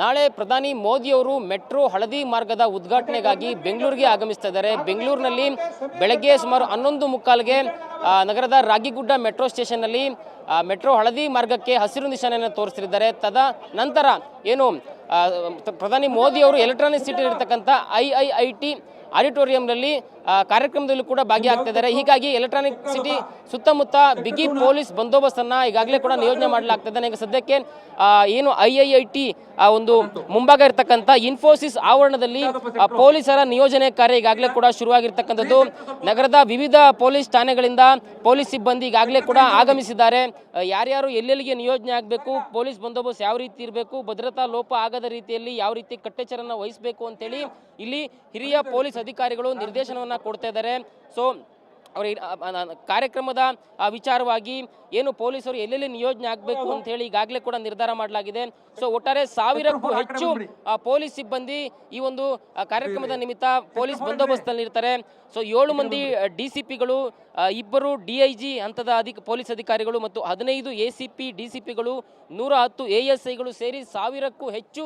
ನಾಳೆ ಪ್ರಧಾನಿ ಮೋದಿಯವರು ಮೆಟ್ರೋ ಹಳದಿ ಮಾರ್ಗದ ಉದ್ಘಾಟನೆಗಾಗಿ ಬೆಂಗಳೂರಿಗೆ ಆಗಮಿಸ್ತಾ ಬೆಂಗಳೂರಿನಲ್ಲಿ ಬೆಳಗ್ಗೆ ಸುಮಾರು ಹನ್ನೊಂದು ಮುಕ್ಕಾಲ್ಗೆ ನಗರದ ರಾಗಿಗುಡ್ಡ ಮೆಟ್ರೋ ಸ್ಟೇಷನ್ನಲ್ಲಿ ಮೆಟ್ರೋ ಹಳದಿ ಮಾರ್ಗಕ್ಕೆ ಹಸಿರು ನಿಶಾನೆಯನ್ನು ತೋರಿಸ್ತಿದ್ದಾರೆ. ತದ ನಂತರ ಏನು ಪ್ರಧಾನಿ ಮೋದಿಯವರು electronic city I I I T ಆಡಿಟೋರಿಯಂನಲ್ಲಿ ಕಾರ್ಯಕ್ರಮದಲ್ಲೂ ಕೂಡ ಭಾಗಿಯಾಗ್ತಿದ್ದಾರೆ. ಹೀಗಾಗಿ ಎಲೆಕ್ಟ್ರಾನಿಕ್ ಸಿಟಿ ಸುತ್ತಮುತ್ತ ಬಿಗಿ ಪೊಲೀಸ್ ಬಂದೋಬಸ್ತನ್ನು ಈಗಾಗಲೇ ಕೂಡ ನಿಯೋಜನೆ ಮಾಡಲಾಗ್ತದೆ. ಈಗ ಸದ್ಯಕ್ಕೆ ಏನು ಐ ಐ ಐ ಟಿ ಒಂದು ಮುಂಭಾಗ ಇರತಕ್ಕಂಥ ಇನ್ಫೋಸಿಸ್ ಆವರಣದಲ್ಲಿ ಪೊಲೀಸರ ನಿಯೋಜನೆ ಕಾರ್ಯ ಈಗಾಗಲೇ ಕೂಡ ಶುರುವಾಗಿರ್ತಕ್ಕಂಥದ್ದು. ನಗರದ ವಿವಿಧ ಪೊಲೀಸ್ ಠಾಣೆಗಳಿಂದ ಪೊಲೀಸ್ ಸಿಬ್ಬಂದಿ ಈಗಾಗಲೇ ಕೂಡ ಆಗಮಿಸಿದ್ದಾರೆ. ಯಾರ್ಯಾರು ಎಲ್ಲೆಲ್ಲಿಗೆ ನಿಯೋಜನೆ ಆಗಬೇಕು, ಪೊಲೀಸ್ ಬಂದೋಬಸ್ತ್ ಯಾವ ರೀತಿ ಇರಬೇಕು, ಭದ್ರತಾ ಲೋಪ ಆಗದ ರೀತಿಯಲ್ಲಿ ಯಾವ ರೀತಿ ಕಟ್ಟೆಚ್ಚರನ್ನು ವಹಿಸಬೇಕು ಅಂತೇಳಿ ಇಲ್ಲಿ ಹಿರಿಯ ಪೊಲೀಸ್ ಅಧಿಕಾರಿಗಳು ನಿರ್ದೇಶನವನ್ನು ಕೊಡ್ತಾ ಇದ್ದಾರೆ. ಸೊ ಅವ್ರ ಕಾರ್ಯಕ್ರಮದ ವಿಚಾರವಾಗಿ ಏನು ಪೊಲೀಸರು ಎಲ್ಲೆಲ್ಲಿ ನಿಯೋಜನೆ ಆಗಬೇಕು ಅಂತ ಹೇಳಿ ಈಗಾಗಲೇ ಕೂಡ ನಿರ್ಧಾರ ಮಾಡಲಾಗಿದೆ. ಸೊ ಒಟ್ಟಾರೆ ಸಾವಿರಕ್ಕೂ ಹೆಚ್ಚು ಪೊಲೀಸ್ ಸಿಬ್ಬಂದಿ ಈ ಒಂದು ಕಾರ್ಯಕ್ರಮದ ನಿಮಿತ್ತ ಪೊಲೀಸ್ ಬಂದೋಬಸ್ತ್ನಲ್ಲಿ ಇರ್ತಾರೆ ಸೊ ಏಳು ಮಂದಿ ಡಿ ಸಿ ಪಿಗಳು ಇಬ್ಬರು ಡಿ ಐ ಜಿ ಹಂತದ ಅಧಿಕ, ಪೊಲೀಸ್ ಅಧಿಕಾರಿಗಳು ಮತ್ತು ಹದಿನೈದು A C P, D C ಪಿಗಳು, ನೂರ ಹತ್ತು ಎ ಎಸ್ ಐಗಳು ಸೇರಿ ಸಾವಿರಕ್ಕೂ ಹೆಚ್ಚು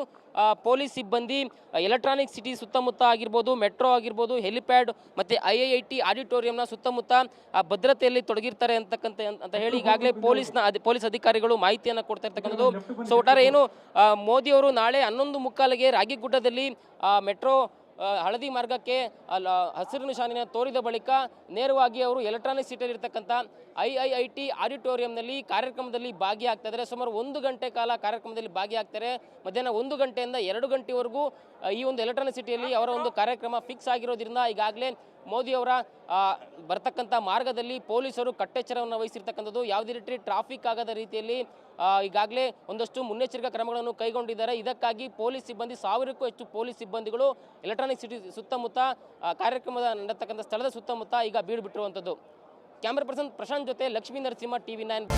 ಪೊಲೀಸ್ ಸಿಬ್ಬಂದಿ ಎಲೆಕ್ಟ್ರಾನಿಕ್ ಸಿಟಿ ಸುತ್ತಮುತ್ತ ಆಗಿರ್ಬೋದು ಮೆಟ್ರೋ ಆಗಿರ್ಬೋದು ಹೆಲಿಪ್ಯಾಡ್ ಮತ್ತು ಐ ಐ ಐ ಟಿ ಆಡಿಟೋರಿಯಂನ ಸುತ್ತಮುತ್ತ ಆ, ಭದ್ರತೆಯಲ್ಲಿ ತೊಡಗಿರ್ತಾರೆ ಅಂತಕ್ಕಂಥ ಅಂತ ಹೇಳಿ ಈಗಾಗಲೇ ಪೊಲೀಸ್ನ ಪೊಲೀಸ್ ಅಧಿಕಾರಿಗಳು ಮಾಹಿತಿಯನ್ನು ಕೊಡ್ತಾ ಇರ್ತಕ್ಕಂಥದ್ದು ಸೊ ಒಟ್ಟಾರೆ ಏನು ಮೋದಿಯವರು ನಾಳೆ ಹನ್ನೊಂದು ಮುಕ್ಕಾಲಿಗೆ ರಾಗಿಗುಡ್ಡದಲ್ಲಿ ಆ, ಮೆಟ್ರೋ ಹಳದಿ ಮಾರ್ಗಕ್ಕೆ ಹಸಿರು ನಿಶಾನಿನ ತೋರಿದ ಬಳಿಕ ನೇರವಾಗಿ ಅವರು ಎಲೆಕ್ಟ್ರಾನಿಕ್ ಸಿಟಿಯಲ್ಲಿ ಇರ್ತಕ್ಕಂಥ ಐ ಐ ಐ ಟಿ ಆಡಿಟೋರಿಯಂನಲ್ಲಿ ಕಾರ್ಯಕ್ರಮದಲ್ಲಿ ಭಾಗಿಯಾಗ್ತಿದ್ದಾರೆ. ಸುಮಾರು ಒಂದು ಗಂಟೆ ಕಾಲ ಕಾರ್ಯಕ್ರಮದಲ್ಲಿ ಭಾಗಿಯಾಗ್ತಾರೆ. ಮಧ್ಯಾಹ್ನ ಒಂದು ಗಂಟೆಯಿಂದ ಎರಡು ಗಂಟೆವರೆಗೂ ಈ ಒಂದು ಎಲೆಕ್ಟ್ರಾನಿಕ್ ಸಿಟಿಯಲ್ಲಿ ಅವರ ಒಂದು ಕಾರ್ಯಕ್ರಮ ಫಿಕ್ಸ್ ಆಗಿರೋದ್ರಿಂದ ಈಗಾಗಲೇ ಮೋದಿಯವರ ಬರ್ತಕ್ಕಂಥ ಮಾರ್ಗದಲ್ಲಿ ಪೊಲೀಸರು ಕಟ್ಟೆಚ್ಚರವನ್ನು ವಹಿಸಿರ್ತಕ್ಕಂಥದ್ದು ಯಾವುದೇ ರೀತಿ ಟ್ರಾಫಿಕ್ ಆಗದ ರೀತಿಯಲ್ಲಿ ಈಗಾಗಲೇ ಒಂದಷ್ಟು ಮುನ್ನೆಚ್ಚರಿಕಾ ಕ್ರಮಗಳನ್ನು ಕೈಗೊಂಡಿದ್ದಾರೆ. ಇದಕ್ಕಾಗಿ ಪೊಲೀಸ್ ಸಿಬ್ಬಂದಿ, ಸಾವಿರಕ್ಕೂ ಹೆಚ್ಚು ಪೊಲೀಸ್ ಸಿಬ್ಬಂದಿಗಳು ಎಲೆಕ್ಟ್ರಾನಿಕ್ ಸಿಟಿ ಸುತ್ತಮುತ್ತ ಕಾರ್ಯಕ್ರಮದ ನಡೆತಕ್ಕಂಥ ಸ್ಥಳದ ಸುತ್ತಮುತ್ತ ಈಗ ಬೀಡು ಬಿಟ್ಟಿರುವಂಥದ್ದು ಕ್ಯಾಮ್ರಾ ಪರ್ಸನ್ ಪ್ರಶಾಂತ್ ಜೊತೆ ಲಕ್ಷ್ಮೀ ನರಸಿಂಹ, ಟಿವಿ ನೈನ್.